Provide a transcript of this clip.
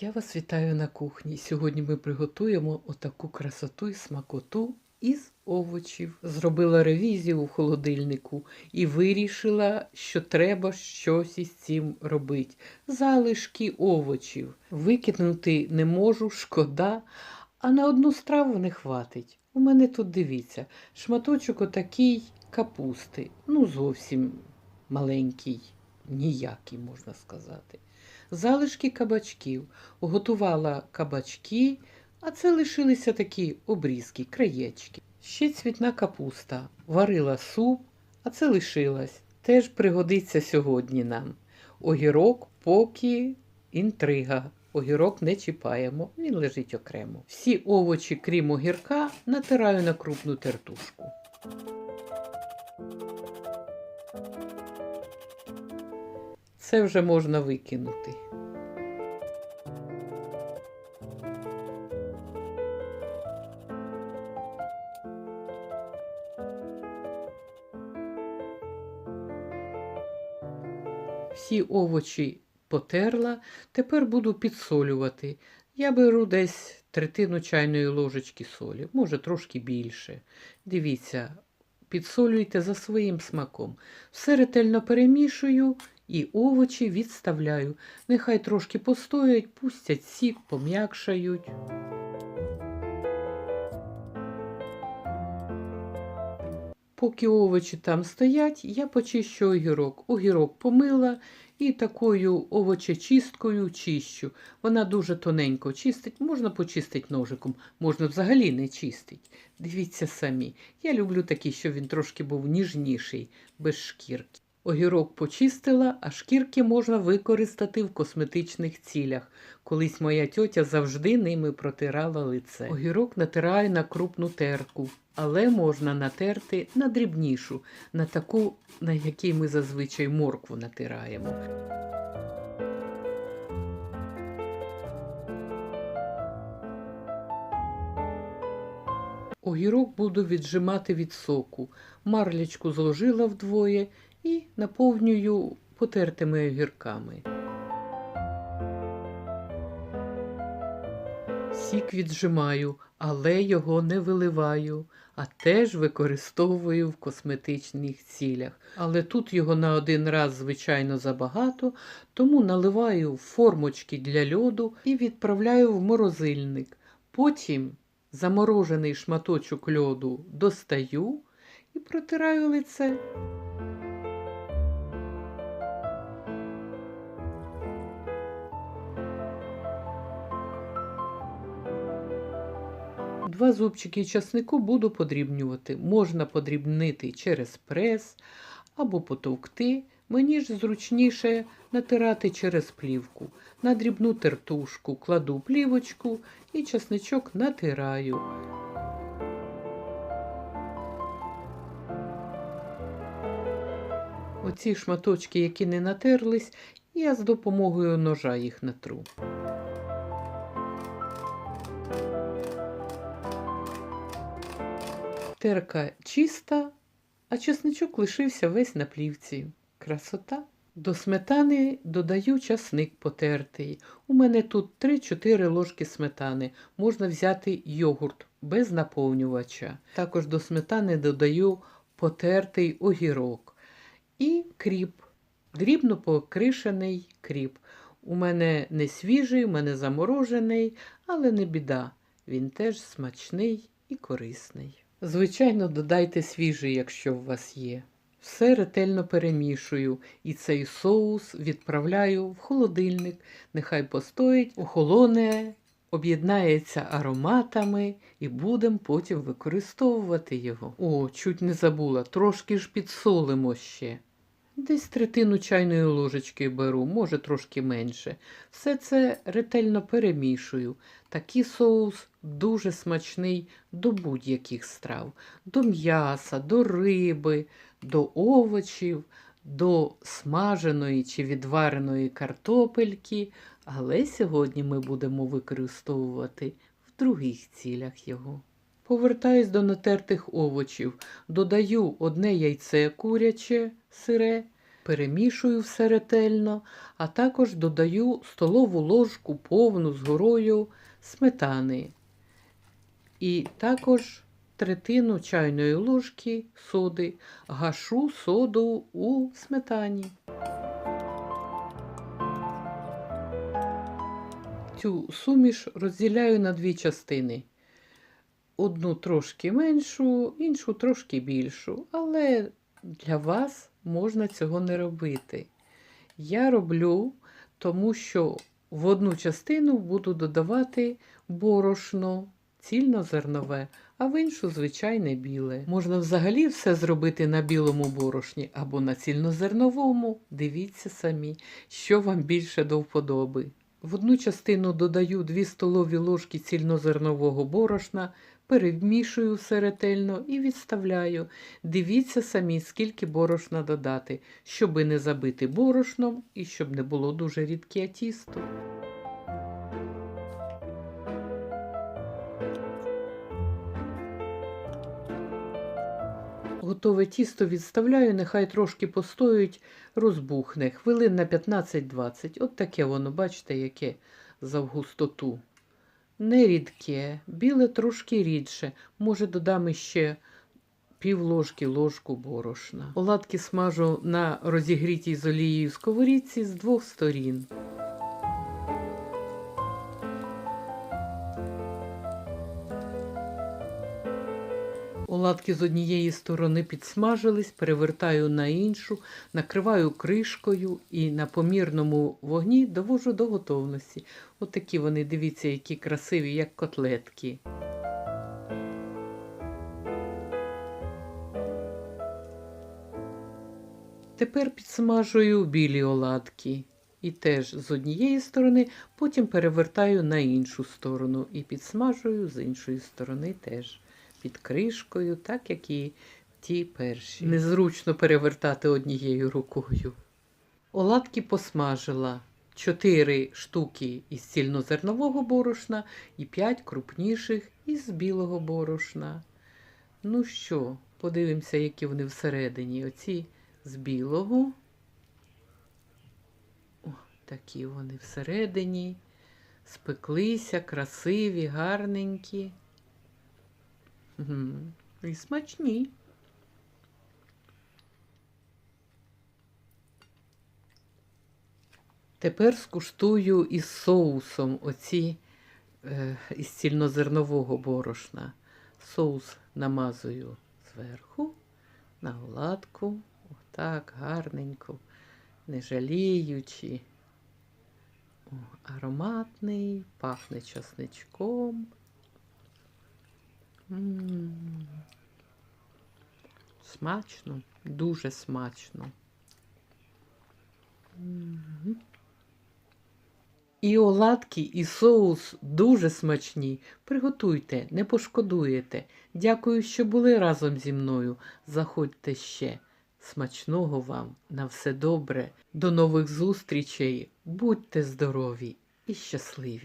Я вас вітаю на кухні. Сьогодні ми приготуємо отаку красоту і смакоту із овочів. Зробила ревізію у холодильнику і вирішила, що треба щось із цим робити. Залишки овочів. Викинути не можу, шкода, а на одну страву не хватить. У мене тут дивіться, шматочок отакий капусти. Ну, зовсім маленький, ніякий, можна сказати. Залишки кабачків. Готувала кабачки, а це лишилися такі обрізки, краєчки. Ще цвітна капуста. Варила суп, а це лишилась. Теж пригодиться сьогодні нам. Огірок поки інтрига. Огірок не чіпаємо, він лежить окремо. Всі овочі, крім огірка, натираю на крупну тертушку. Це вже можна викинути. Всі овочі потерла, тепер буду підсолювати. Я беру десь третину чайної ложечки солі, може трошки більше. Дивіться, підсолюйте за своїм смаком. Все ретельно перемішую і овочі відставляю. Нехай трошки постоять, пустять сік, пом'якшають. Поки овочі там стоять, я почищу огірок. Огірок помила і такою овочечисткою чищу. Вона дуже тоненько чистить, можна почистити ножиком, можна взагалі не чистить. Дивіться самі. Я люблю такий, щоб він трошки був ніжніший, без шкірки. Огірок почистила, а шкірки можна використати в косметичних цілях. Колись моя тьотя завжди ними протирала лице. Огірок натираю на крупну терку, але можна натерти на дрібнішу, на таку, на якій ми зазвичай моркву натираємо. Огірок буду віджимати від соку. Марлячку зложила вдвоє і наповнюю потертими огірками. Сік віджимаю, але його не виливаю, а теж використовую в косметичних цілях. Але тут його на один раз, звичайно, забагато, тому наливаю формочки для льоду і відправляю в морозильник. Потім заморожений шматочок льоду достаю і протираю лице. Два зубчики часнику буду подрібнювати. Можна подрібнити через прес або потовкти. Мені ж зручніше натирати через плівку. На дрібну тертушку кладу плівочку і часничок натираю. Оці шматочки, які не натерлись, я з допомогою ножа їх натру. Терка чиста, а чесничок лишився весь на плівці. Красота. До сметани додаю часник потертий. У мене тут 3-4 ложки сметани. Можна взяти йогурт без наповнювача. Також до сметани додаю потертий огірок і кріп, дрібно покришений кріп. У мене не свіжий, у мене заморожений, але не біда. Він теж смачний і корисний. Звичайно, додайте свіжий, якщо у вас є. Все ретельно перемішую і цей соус відправляю в холодильник. Нехай постоїть, охолоне, об'єднається ароматами і будемо потім використовувати його. О, чуть не забула, трошки ж підсолимо ще. Десь третину чайної ложечки беру, може трошки менше. Все це ретельно перемішую. Такий соус дуже смачний до будь-яких страв, до м'яса, до риби, до овочів, до смаженої чи відвареної картопельки. Але сьогодні ми будемо використовувати в других цілях його. Повертаюсь до натертих овочів, додаю одне яйце куряче сире, перемішую все ретельно, а також додаю столову ложку повну з горою сметани. І також третину чайної ложки соди. Гашу соду у сметані. Цю суміш розділяю на дві частини. Одну трошки меншу, іншу трошки більшу. Але для вас можна цього не робити. Я роблю, тому що в одну частину буду додавати борошно, цільнозернове, а в іншу звичайне біле. Можна взагалі все зробити на білому борошні або на цільнозерновому. Дивіться самі, що вам більше до вподоби. В одну частину додаю 2 столові ложки цільнозернового борошна, перемішую все ретельно і відставляю. Дивіться самі, скільки борошна додати, щоби не забити борошном і щоб не було дуже рідке тісто. Готове тісто відставляю, нехай трошки постоїть, розбухне. Хвилин на 15-20. От таке воно, бачите, яке завгустоту. Не рідке, біле трошки рідше. Може, додам ще пів ложки ложку борошна. Оладки смажу на розігрітій з олією сковорідці з двох сторін. Оладки з однієї сторони підсмажились, перевертаю на іншу, накриваю кришкою і на помірному вогні довожу до готовності. Отакі вони, дивіться, які красиві, як котлетки. Тепер підсмажую білі оладки. І теж з однієї сторони, потім перевертаю на іншу сторону і підсмажую з іншої сторони теж під кришкою, так як і ті перші. Незручно перевертати однією рукою. Оладки посмажила 4 штуки із цільнозернового борошна і 5 крупніших із білого борошна. Ну що, подивимося, які вони всередині. Оці з білого. О, такі вони всередині. Спеклися, красиві, гарненькі. Мгм. І смачні. Тепер скуштую із соусом оці е, із цільнозернового борошна. Соус намазую зверху на оладку. Отак, гарненько, не жаліючи. О, ароматний, пахне часничком. Смачно, дуже смачно. І оладки, і соус дуже смачні. Приготуйте, не пошкодуєте. Дякую, що були разом зі мною. Заходьте ще. Смачного вам на все добре. До нових зустрічей. Будьте здорові і щасливі!